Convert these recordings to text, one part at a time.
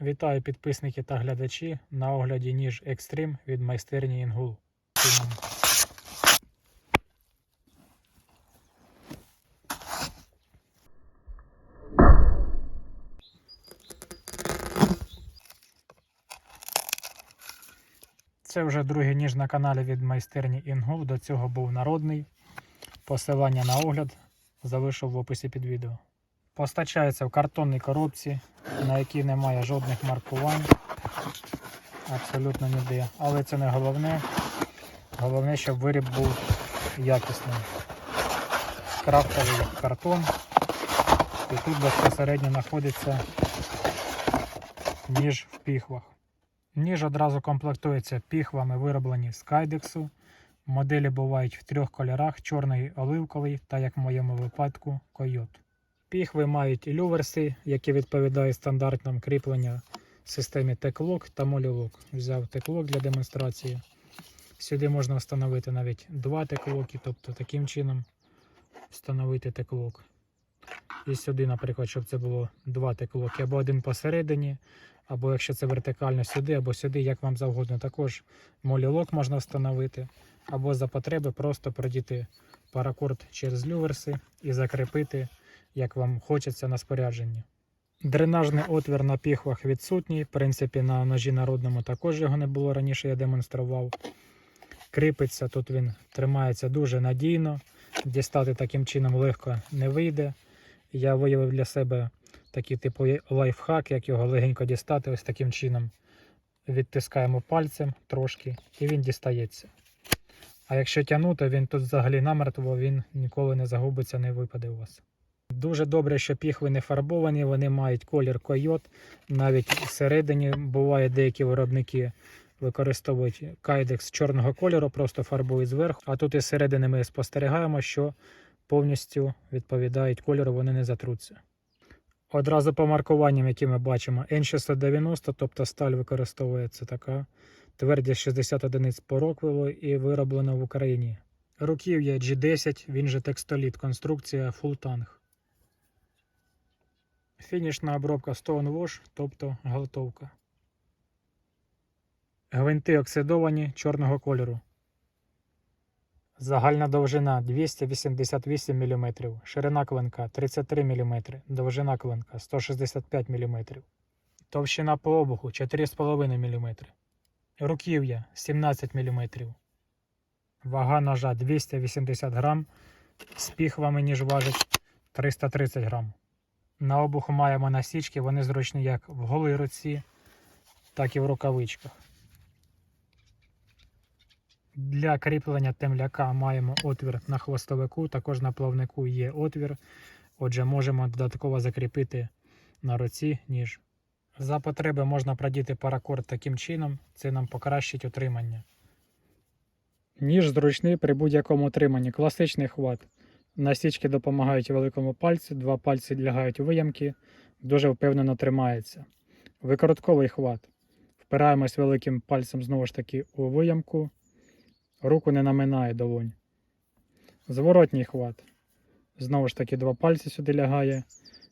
Вітаю підписники та глядачі на огляді ніж Extreme від майстерні Інгул. Це вже другий ніж на каналі від майстерні Інгул. До цього був народний. Посилання на огляд залишу в описі під відео. Постачається в картонній коробці, на якій немає жодних маркувань. Абсолютно ніде. Але це не головне. Головне, щоб виріб був якісним. Крафтовий картон. І тут безпосередньо знаходиться ніж в піхвах. Ніж одразу комплектується піхвами, вироблені з кайдексу. Моделі бувають в трьох кольорах: чорний оливковий та, як в моєму випадку, койот. Піхви мають люверси, які відповідають стандартам кріплення в системі теклок та молілок. Взяв теклок для демонстрації. Сюди можна встановити навіть два теклоки, тобто таким чином встановити теклок. І сюди, наприклад, щоб це було два теклоки, або один посередині, або якщо це вертикально сюди, або сюди, як вам завгодно. Також молілок можна встановити, або за потреби просто продіти паракорд через люверси і закріпити, як вам хочеться на спорядженні. Дренажний отвір на піхвах відсутній. В принципі, на ножі народному також його не було раніше, я демонстрував. Кріпиться, тут він тримається дуже надійно. Дістати таким чином легко не вийде. Я виявив для себе такий типу лайфхак, як його легенько дістати. Ось таким чином відтискаємо пальцем трошки і він дістається. А якщо тягнути, він тут взагалі намертво, він ніколи не загубиться, не випаде у вас. Дуже добре, що піхви не фарбовані, вони мають колір койот. Навіть всередині буває деякі виробники використовують кайдекс чорного кольору, просто фарбують зверху. А тут із середини ми спостерігаємо, що повністю відповідають кольору, вони не затруться. Одразу по маркуванням, які ми бачимо, N690, тобто сталь використовується така. Твердість 60 одиниць по роквелу і вироблено в Україні. Руків'я G10, він же текстоліт, конструкція Full Tang. Фінішна обробка Stone Wash, тобто галтовка. Гвинти оксидовані чорного кольору. Загальна довжина 288 мм, ширина клинка 33 мм, довжина клинка 165 мм, товщина по обуху 4,5 мм, руків'я 17 мм, вага ножа 280 грам, з піхвами ніж важить 330 грам. На обуху маємо насічки, вони зручні як в голій руці, так і в рукавичках. Для кріплення темляка маємо отвір на хвостовику, також на плавнику є отвір. Отже, можемо додатково закріпити на руці ніж. За потреби можна продіти паракорд таким чином, це нам покращить утримання. Ніж зручний при будь-якому утриманні. Класичний хват. Насічки допомагають великому пальцю, два пальці лягають у виямки, дуже впевнено тримається. Викоротковий хват. Впираємось великим пальцем знову ж таки у виямку. Руку не наминає долонь. Зворотній хват. Знову ж таки, два пальці сюди лягає.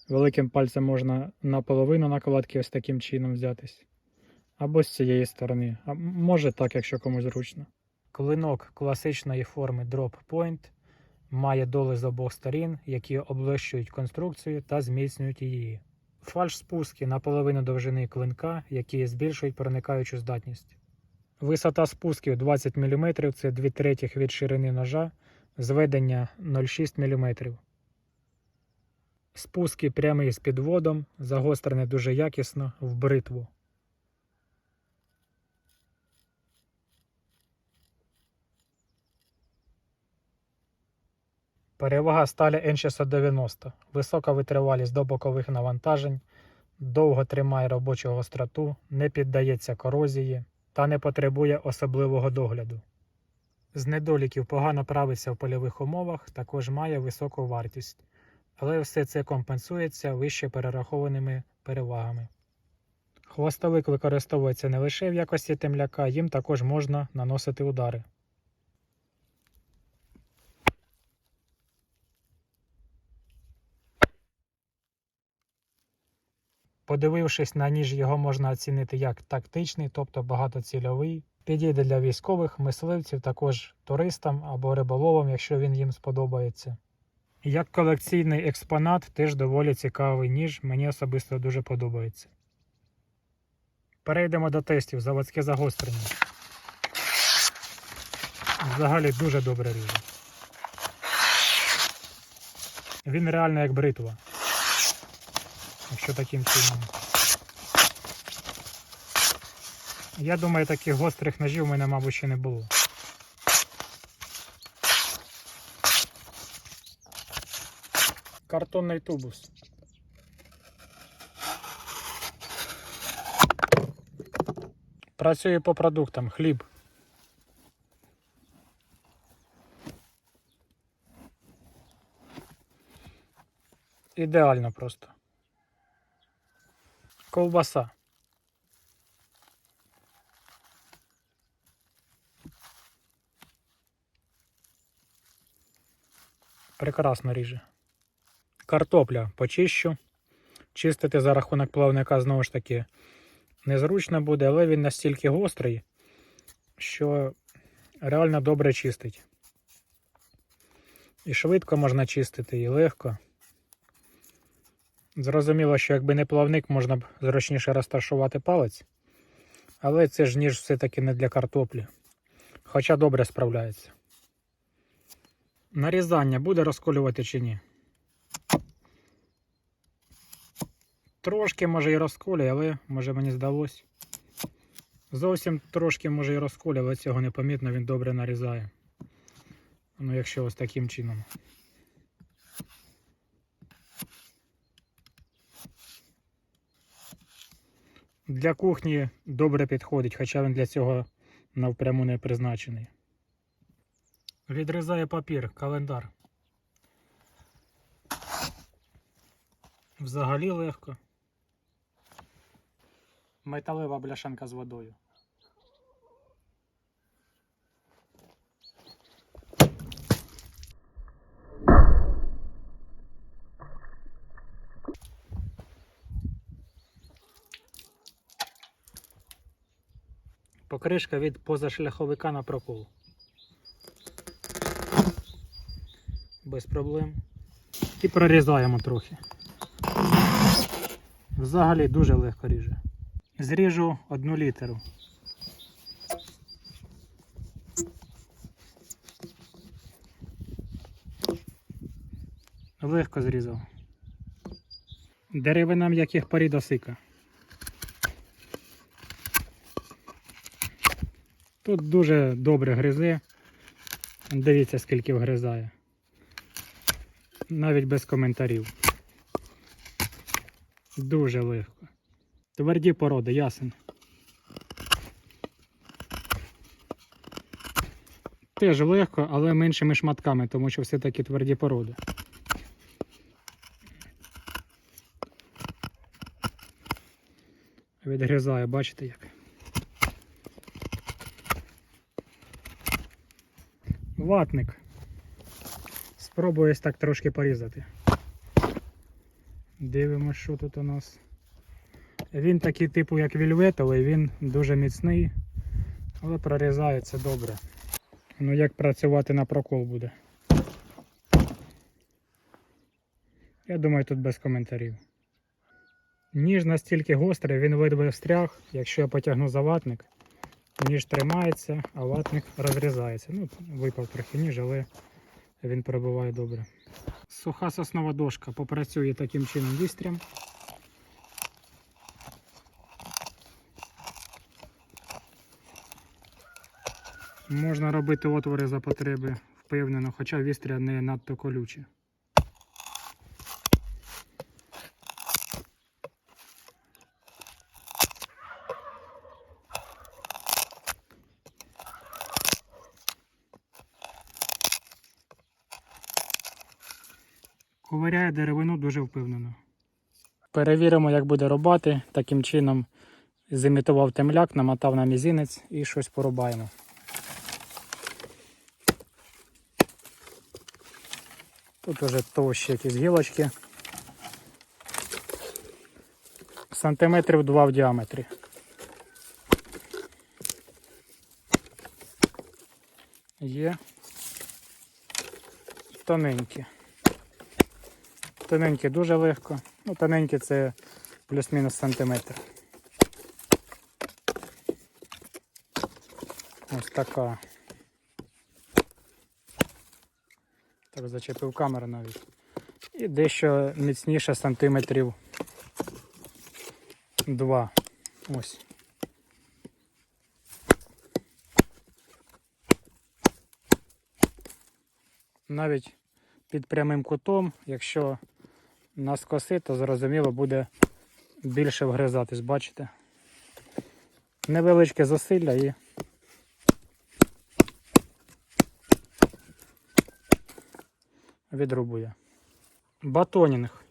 Великим пальцем можна наполовину накладки ось таким чином взятись. Або з цієї сторони. А може так, якщо комусь зручно. Клинок класичної форми Drop Point має доли з обох сторін, які облегчують конструкцію та зміцнюють її. Фальш спуски наполовину довжини клинка, які збільшують проникаючу здатність. Висота спусків 20 мм це 2 третіх від ширини ножа, зведення 0,6 мм. Спуски прямий з підводом, загострене дуже якісно в бритву. Перевага сталі N690. Висока витривалість до бокових навантажень, довго тримає робочу гостроту, не піддається корозії та не потребує особливого догляду. З недоліків погано правиться в польових умовах, також має високу вартість, але все це компенсується вище перерахованими перевагами. Хвостовик використовується не лише в якості темляка, їм також можна наносити удари. Подивившись на ніж, його можна оцінити як тактичний, тобто багатоцільовий. Підійде для військових, мисливців, також туристам або риболовам, якщо він їм сподобається. Як колекційний експонат, теж доволі цікавий ніж, мені особисто дуже подобається. Перейдемо до тестів заводське загострення. Взагалі дуже добре ріже. Він реально як бритва. Якщо таким чином. Я думаю, таких гострих ножів у мене, мабуть, ще не було. Картонний тубус. Працює по продуктам. Хліб. Ідеально просто. Ковбаса. Прекрасно ріже. Картопля почищу. Чистити за рахунок плавника знову ж таки незручно буде, але він настільки гострий, що реально добре чистить. І швидко можна чистити, і легко. Зрозуміло, що якби не плавник, можна б зручніше розташувати палець. Але це ж ніж все-таки не для картоплі. Хоча добре справляється. Нарізання буде розколювати чи ні? Трошки може і розколює, але може мені здалось. Зовсім трошки може і розколює, але цього непомітно, він добре нарізає. Ну, якщо ось таким чином. Для кухні добре підходить, хоча він для цього навпряму не призначений. Відрізає папір, календар. Взагалі легко. Металева бляшанка з водою. Покришка від позашляховика на прокол. Без проблем. І прорізаємо трохи. Взагалі дуже легко ріже. Зріжу одну літеру. Легко зрізав. Деревина м'яких порід осика. Тут дуже добре гризе. Дивіться, скільки вгризає. Навіть без коментарів. Дуже легко. Тверді породи, ясен. Теж легко, але меншими шматками, тому що все-таки тверді породи. Відгризає, бачите як. Ватник. Спробую ось так трошки порізати. Дивимося, що тут у нас. Він такий типу, як вільветовий, він дуже міцний, але прорізається добре. Ну як працювати на прокол буде. Я думаю, тут без коментарів. Ніж настільки гострий, він видве встряг, якщо я потягну за ватник, ніж тримається, а ватник розрізається. Ну, випав трохи ніж, але він перебуває добре. Суха соснова дошка попрацює таким чином вістрям. Можна робити отвори за потреби впевнено, хоча вістря не надто колючі. Ковиряє деревину дуже впевнено. Перевіримо, як буде рубати. Таким чином зімітував темляк, намотав на мізинець і щось порубаємо. Тут уже товщі якісь гілочки. Сантиметрів 2 в діаметрі. Є тоненькі. Тоненькі дуже легко. Ну, тоненькі це плюс-мінус сантиметр. Ось така. Так, зачепив камеру навіть. І дещо міцніше сантиметрів 2. Ось. Навіть під прямим кутом, якщо наскоси, то зрозуміло буде більше вгризатись, бачите? Невеличке зусилля і відрубує. Батонінг.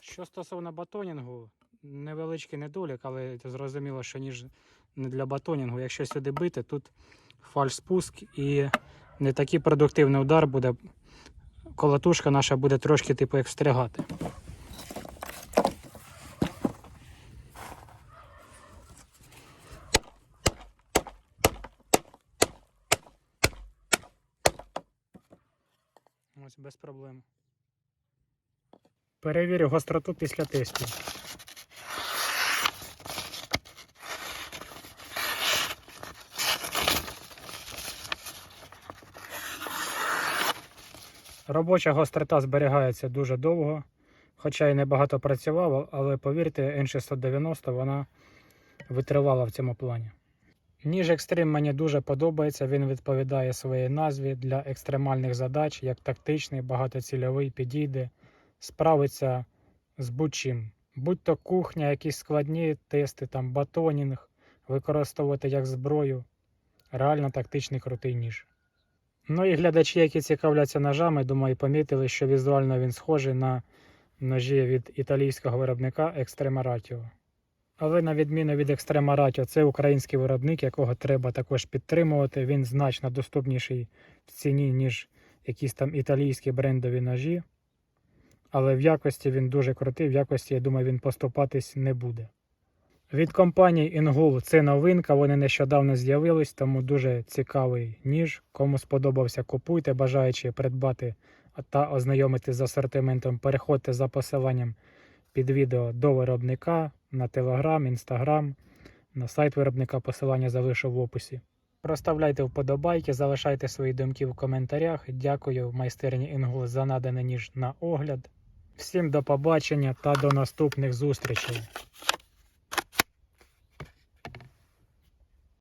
Що стосовно батонінгу, невеличкий недолік, але зрозуміло, що ніж не для батонінгу. Якщо сюди бити, тут фальш спуск і не такий продуктивний удар буде. Колотушка наша буде трошки типу як встрягати. Ось без проблем. Перевірю гостроту після тесту. Робоча гострота зберігається дуже довго, хоча й небагато працював, але повірте, N690 вона витривала в цьому плані. Ніж Extreme мені дуже подобається, він відповідає своїй назві для екстремальних задач, як тактичний, багатоцільовий підійде, справиться з будь-чим. Будь-то кухня, якісь складні тести, там батонінг, використовувати як зброю. Реально тактичний крутий ніж. Ну і глядачі, які цікавляться ножами, думаю, помітили, що візуально він схожий на ножі від італійського виробника Extrema Ratio. Але на відміну від Extrema Ratio, це український виробник, якого треба також підтримувати. Він значно доступніший в ціні, ніж якісь там італійські брендові ножі. Але в якості він дуже крутий, в якості, я думаю, він поступатись не буде. Від компанії Ingul це новинка, вони нещодавно з'явились, тому дуже цікавий ніж. Кому сподобався, купуйте, бажаючи придбати та ознайомити з асортиментом, переходьте за посиланням під відео до виробника на Telegram, Instagram, на сайт виробника посилання залишу в описі. Проставляйте вподобайки, залишайте свої думки в коментарях. Дякую майстерні Ingul за наданий ніж на огляд. Всім до побачення та до наступних зустрічей!